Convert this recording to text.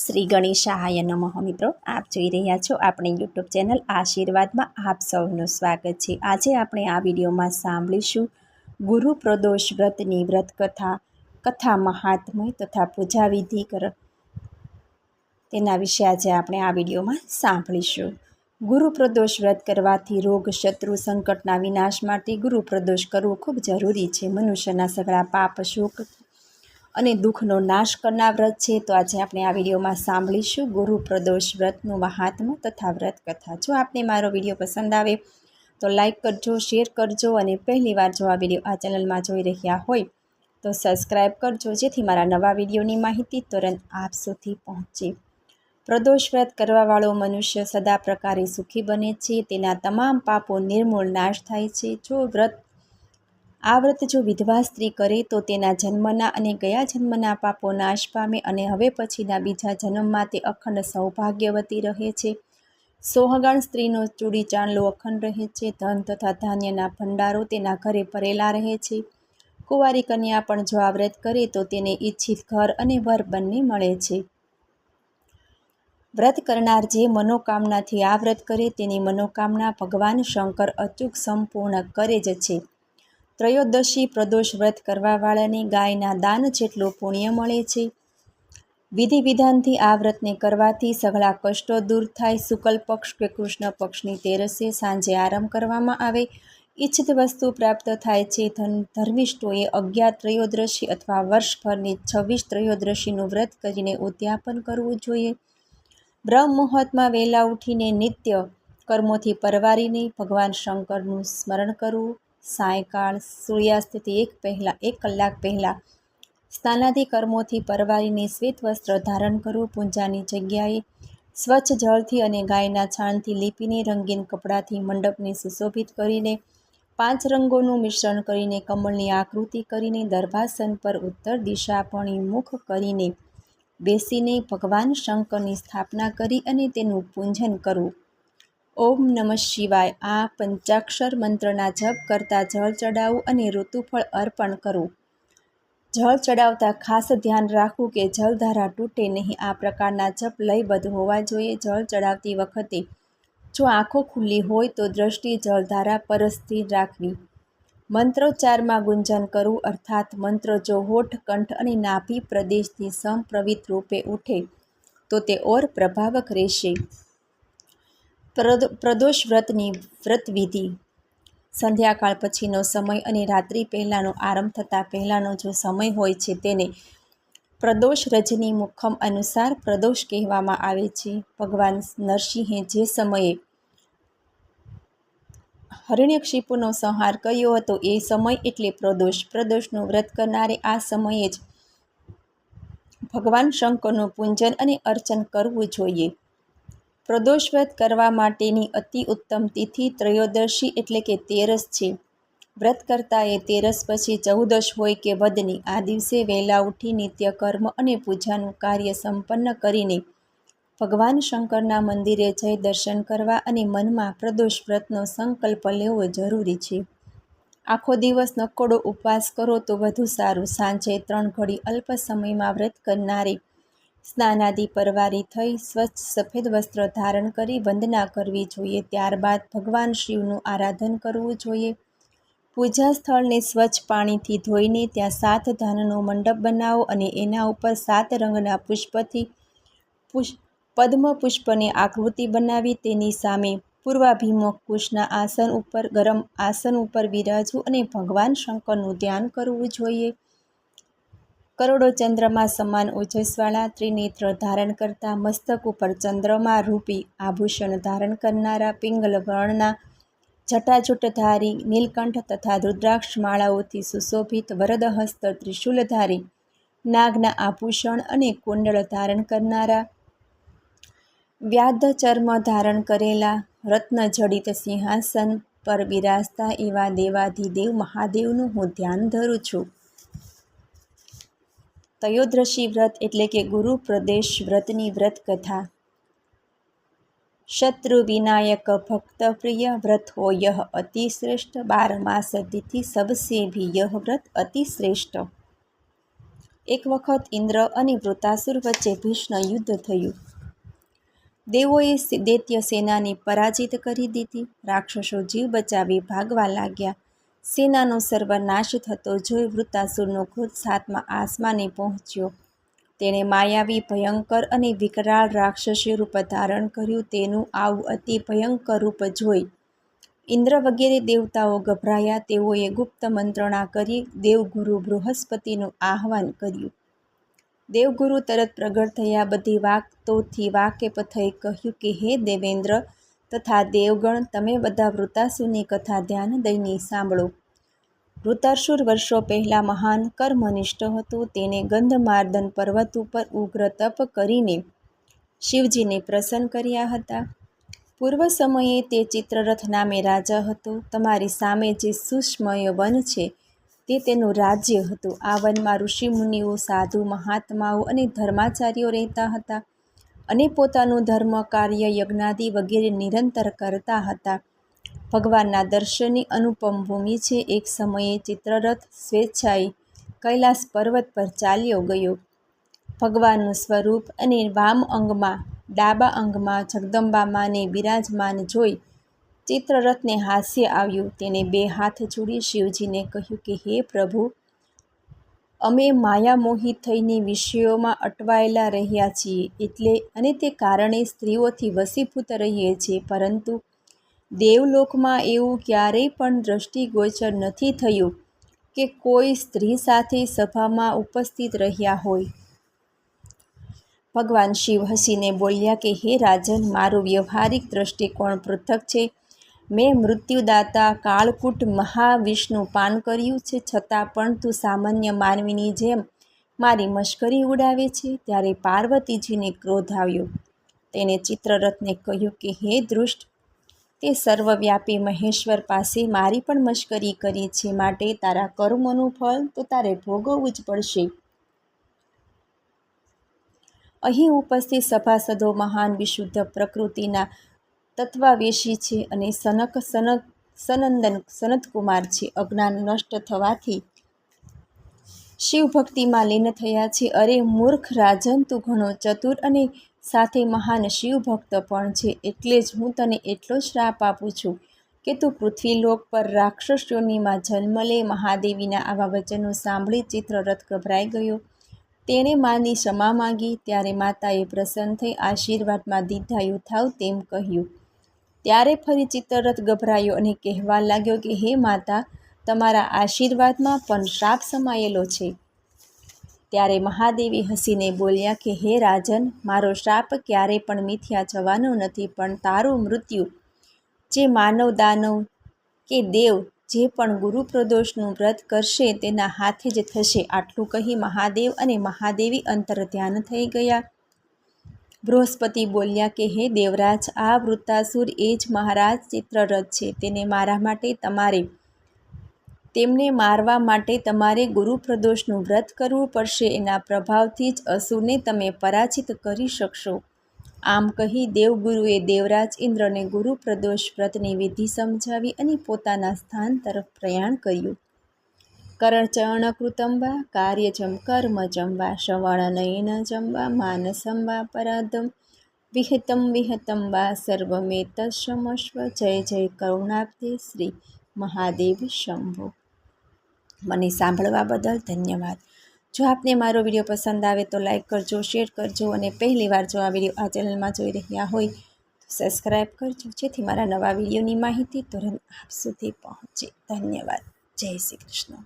શ્રી ગણેશાય નમઃ મિત્રો. આપ જોઈ રહ્યા છો આપણી યુટ્યુબ ચેનલ આશીર્વાદમાં આપ સૌનું સ્વાગત છે. આજે આપણે આ વિડીયોમાં સાંભળીશું ગુરુ પ્રદોષ વ્રતની વ્રત કથા કથા મહાત્મય તથા પૂજા વિધિ કર. તેના વિશે આજે આપણે આ વિડીયોમાં સાંભળીશું. ગુરુ પ્રદોષ વ્રત કરવાથી રોગ, શત્રુ, સંકટના વિનાશ માટે ગુરુ પ્રદોષ કરવું ખૂબ જરૂરી છે. મનુષ્યના સગળા પાપ, શોક અને દુઃખનો નાશ કરનાર વ્રત છે, તો આજે આપણે આ વિડીયોમાં સાંભળીશું ગુરુ પ્રદોષ વ્રતનું મહાત્મ્ય તથા વ્રત કથા જો આપને મારો વીડિયો પસંદ આવે, તો લાઈક કરજો, શેર કરજો અને પહેલીવાર જો આ વીડિયો આ ચેનલમાં જોઈ રહ્યા હોય, તો સબસ્ક્રાઈબ કરજો, જેથી મારા નવા વિડીયોની માહિતી તુરંત આપ સુધી પહોંચે. પ્રદોષ વ્રત કરવાવાળો મનુષ્ય સદા પ્રકારે સુખી બને છે, તેના તમામ પાપો નિર્મૂળ નાશ થાય છે. જો વ્રત આ વ્રત જો વિધવા સ્ત્રી કરે તો તેના જન્મના અને ગયા જન્મના પાપો નાશ પામે અને હવે પછીના બીજા જન્મમાં તે અખંડ સૌભાગ્યવતી રહે છે. સોહગણ સ્ત્રીનો ચૂડી ચાંદલો અખંડ રહે છે. ધન તથા ધાન્યના ભંડારો તેના ઘરે ભરેલા રહે છે. કુંવારી કન્યા પણ જો આ વ્રત કરે તો તેને ઈચ્છિત ઘર અને વર બંને મળે છે. વ્રત કરનાર જે મનોકામનાથી આ વ્રત કરે તેની મનોકામના ભગવાન શંકર અચૂક સંપૂર્ણ કરે જ છે. ત્રયોદશી પ્રદોષ વ્રત કરવાવાળાને ગાયના દાન જેટલું પુણ્ય મળે છે. વિધિ વિધાનથી આ વ્રતને કરવાથી સઘળા કષ્ટો દૂર થાય. શુકલ પક્ષ કે કૃષ્ણ પક્ષની તેરસે સાંજે આરામ કરવામાં આવે. ઈચ્છિત વસ્તુ પ્રાપ્ત થાય છે. ધર્મિષ્ઠોએ અગિયાર ત્રયોદશી અથવા વર્ષભરની છવ્વીસ ત્રયોદશીનું વ્રત કરીને ઉદ્યાપન કરવું જોઈએ. બ્રહ્મ મુહૂર્તમાં વહેલા ઉઠીને નિત્ય કર્મોથી પરવારીને ભગવાન શંકરનું સ્મરણ કરવું. સાયંકાળ, સૂર્યાસ્તથી એક પહેલાં, એક કલાક પહેલાં સ્નાનાદિ કર્મોથી પરવારીને શ્વેત વસ્ત્ર ધારણ કરવું પૂજાની જગ્યાએ, સ્વચ્છ જળથી અને ગાયના છાણથી લીપીને રંગીન કપડાથી મંડપને સુશોભિત કરીને, પાંચ રંગોનું મિશ્રણ કરીને કમળની આકૃતિ કરીને દર્ભાસન પર ઉત્તર દિશાપણી મુખ કરીને બેસીને ભગવાન શંકરની સ્થાપના કરી અને તેનું પૂજન કરવું ઓમ નમઃ શિવાય. આ પંચાક્ષર મંત્રના જપ કરતાં જળ ચડાવવું અને ઋતુફળ અર્પણ કરવું જળ ચડાવતા ખાસ ધ્યાન રાખવું કે જળધારા તૂટે નહીં. આ પ્રકારના જપ લયબદ્ધ હોવા જોઈએ જળ ચડાવતી વખતે. જો આંખો ખુલ્લી હોય તો દ્રષ્ટિ જળધારા પર સ્થિર રાખવી. મંત્રોચ્ચારમાં ગુંજન કરવું અર્થાત મંત્ર જો હોઠ, કંઠ અને નાભી પ્રદેશથી સંપ્રવિત રૂપે ઉઠે, તો તે ઓર પ્રભાવક રહેશે. પ્રદોષ વ્રતની વ્રતવિધિ. સંધ્યાકાળ પછીનો સમય અને રાત્રિ પહેલાંનો આરંભ થતાં પહેલાંનો જો સમય હોય છે તેને પ્રદોષ રજની મુખમ અનુસાર પ્રદોષ કહેવામાં આવે છે. ભગવાન નરસિંહે જે સમયે હરિણ્યક્ષિપુનો સંહાર કર્યો હતો એ સમય એટલે પ્રદોષ. પ્રદોષનું વ્રત કરનારે આ સમયે જ ભગવાન શંકરનું પૂજન અને અર્ચન કરવું જોઈએ. પ્રદોષ વ્રત કરવા માટેની અતિ ઉત્તમ તિથિ ત્રયોદશી એટલે કે તેરસ છે. વ્રત કરતા એ તેરસ પછી ચૌદશ હોય કે વધની આ દિવસે વહેલા ઉઠી નિત્ય કર્મ અને પૂજાનું કાર્ય સંપન્ન કરીને ભગવાન શંકરના મંદિરે જઈ દર્શન કરવા અને મનમાં પ્રદોષ વ્રતનો સંકલ્પ લેવો જરૂરી છે. આખો દિવસ નકોડો ઉપવાસ કરો તો વધુ સારું. સાંજે ત્રણ ઘડી અલ્પ સમયમાં વ્રત કરનારે સ્નાનાદિ પરવારી થઈ સ્વચ્છ સફેદ વસ્ત્ર ધારણ કરી વંદના કરવી જોઈએ. ત્યારબાદ ભગવાન શિવનું આરાધન કરવું જોઈએ. પૂજા સ્થળને સ્વચ્છ પાણીથી ધોઈને ત્યાં સાત ધાનનો મંડપ બનાવો અને એના ઉપર સાત રંગના પુષ્પથી પુષ્પ, પદ્મ પુષ્પની આકૃતિ બનાવી તેની સામે પૂર્વાભિમુખ કુશના આસન ઉપર ગરમ આસન ઉપર બિરાજવું અને ભગવાન શંકરનું ધ્યાન કરવું જોઈએ. કરોડો ચંદ્રમાં સમાન ઓજસવાળા ત્રિનેત્ર ધારણ કરતા મસ્તક ઉપર ચંદ્રમા રૂપી આભૂષણ ધારણ કરનારા પિંગલ વર્ણના જટાજૂટધારી, નીલકંઠ તથા રુદ્રાક્ષ માળાઓથી સુશોભિત વરદહસ્ત ત્રિશૂલધારી, નાગના આભૂષણ અને કુંડળ ધારણ કરનારા વ્યાધ ચર્મ ધારણ કરેલા, રત્નજડિત સિંહાસન પર બિરાજતા એવા દેવાધિદેવ મહાદેવનું હું ધ્યાન ધરું છું. તયોદશી વ્રત એટલે કે ગુરુ પ્રદેશ વ્રતની વ્રત કથા. શત્રુ વિનાયક ભક્ત પ્રિય વ્રત હો યહ અતિ શ્રેષ્ઠ. બાર માસ તિથિ સબસે ભી યહ વ્રત અતિ શ્રેષ્ઠ. એક વખત ઇન્દ્ર અને વૃતાસુર વચ્ચે ભીષ્ણ યુદ્ધ થયું. દેવોએ દૈત્ય સેનાને પરાજિત કરી દીધી. રાક્ષસો જીવ બચાવી ભાગવા લાગ્યા. સેનાનો સર્વનાશ થતો જોઈ વૃતાસુરનો ક્રોધ સાતમા આસમાને પહોંચ્યો. તેણે માયાવી, ભયંકર અને વિકરાળ રાક્ષસી રૂપ ધારણ કર્યું. તેનું આવું અતિ ભયંકર રૂપ જોઈ ઇન્દ્ર વગેરે દેવતાઓ ગભરાયા. તેઓએ ગુપ્ત મંત્રણા કરી દેવગુરુ બૃહસ્પતિનું આહ્વાન કર્યું. દેવગુરુ તરત પ્રગટ થયા. બધી વાતોથી વાક્ય થઈ કહ્યું કે, હે દેવેન્દ્ર તથા દેવગણ, તમે બધા વૃતાસુરની કથા ધ્યાન દઈને સાંભળો. વૃતાસુર વર્ષો પહેલાં મહાન કર્મનિષ્ઠ હતો. તેને ગંધમાર્દન પર્વત ઉપર ઉગ્ર તપ કરીને શિવજીને પ્રસન્ન કર્યા હતા. પૂર્વ સમયે તે ચિત્રરથ નામે રાજા હતો. તમારી સામે જે સુષ્મય વન છે, તે તેનું રાજ્ય હતું. આ વનમાં ઋષિમુનિઓ સાધુ, મહાત્માઓ અને ધર્માચાર્યો રહેતા હતા. અને પોતાનું ધર્મ, કાર્ય, યજ્ઞાદિ વગેરે નિરંતર કરતા હતા. ભગવાનના દર્શનની અનુપમ ભૂમિ છે. એક સમયે ચિત્રરથ, સ્વેચ્છાએ કૈલાસ પર્વત પર ચાલ્યો ગયો. ભગવાનનું સ્વરૂપ અને વામ અંગમાં, ડાબા અંગમાં જગદંબામાને બિરાજમાન જોઈ ચિત્રરથને હાસ્ય આવ્યું. તેને બે હાથ જોડી શિવજીને કહ્યું કે, હે પ્રભુ અમે માયામોહિત થઈને વિષયોમાં અટવાયેલા રહ્યા છીએ એટલે અને તે કારણે સ્ત્રીઓથી વસીભૂત રહીએ છીએ, પરંતુ દેવલોકમાં એવું ક્યારેય પણ દ્રષ્ટિગોચર નથી થયું કે કોઈ સ્ત્રી સાથે સભામાં ઉપસ્થિત રહ્યા હોય. ભગવાન શિવ હસીને બોલ્યા કે, હે રાજન, મારું વ્યવહારિક દ્રષ્ટિકોણ પૃથક છે. મેં મૃત્યુદાતા કાળકૂટ મહાવિષ્ણુ પાન કર્યું છે, છતાં પણ તું સામાન્ય માનવીની જેમ મારી મશ્કરી ઉડાવે છે. ત્યારે પાર્વતીજીને ક્રોધ આવ્યો. તેને ચિત્રરથને કહ્યું કે, હે દૃષ્ટ તે સર્વવ્યાપી મહેશ્વર પાસે મારી પણ મશ્કરી કરી છે. માટે તારા કર્મોનું ફળ તો તારે ભોગવવું જ પડશે. અહીં ઉપસ્થિત સભાસદો, મહાન વિશુદ્ધ પ્રકૃતિના તત્વાવેશી છે અને સનક સનક સનંદન સનતકુમાર છે. અજ્ઞાન નષ્ટ થવાથી શિવભક્તિમાં લીન થયા છે. અરે મૂર્ખ રાજન, તું ઘણો ચતુર અને સાથે મહાન શિવભક્ત પણ છે. એટલે જ હું તને એટલો શ્રાપ આપું છું કે તું પૃથ્વીલોક પર રાક્ષસોનીમાં જન્મ લે. મહાદેવીના આવા વચનો સાંભળી ચિત્રરથ ગભરાઈ ગયો. તેણે માની ક્ષમા માંગી. ત્યારે માતાએ પ્રસન્ન થઈ આશીર્વાદમાં દીધા થાવ તેમ કહ્યું. ત્યારે ફરી ચિત્તરથ ગભરાયો અને કહેવા લાગ્યો કે, હે માતા, તમારા આશીર્વાદમાં પણ શ્રાપ સમાયેલો છે. ત્યારે મહાદેવી હસીને બોલ્યા કે, હે રાજન, મારો શ્રાપ ક્યારે પણ મિથ્યા જવાનો નથી, પણ તારું મૃત્યુ, જે માનવ દાનવ કે દેવ, જે પણ ગુરુ પ્રદોષનું વ્રત કરશે, તેના હાથે જ થશે. આટલું કહી મહાદેવ અને મહાદેવી અંતર ધ્યાન થઈ ગયા. બૃહસ્પતિ બોલ્યા કે, હે દેવરાજ, આ વૃત્તાસુર એ જ મહારાજ ચિત્રરથ છે. તેને મારા માટે તમારે, તેમને મારવા માટે તમારે ગુરુ પ્રદોષનું વ્રત કરવું પડશે. એના પ્રભાવથી જ અસુરને તમે પરાજિત કરી શકશો. આમ કહી દેવગુરુએ દેવરાજ ઇન્દ્રને ગુરુ પ્રદોષ વ્રતની વિધિ સમજાવી અને પોતાના સ્થાન તરફ પ્રયાણ કર્યું. કરચર્ણકૃતં વા કાર્યજમ કર્મજમ વા શ્રવણનયનજમ વા માનસમ વા પરાધમ વિહતમ વિહતમ વા સર્વમેતશ્રમસ્વ જય જય કરુણાબ્ધે શ્રી મહાદેવ શંભો મને સાંભળવા બદલ ધન્યવાદ. જો આપને મારો વીડિયો પસંદ આવે તો લાઈક કરજો, શેર કરજો અને પહેલીવાર જો આ વીડિયો આ ચેનલમાં જોઈ રહ્યા હોય તો સબસ્ક્રાઈબ કરજો, જેથી મારા નવા વિડીયોની માહિતી તુરંત આપ સુધી પહોંચે. ધન્યવાદ. જય શ્રી કૃષ્ણ.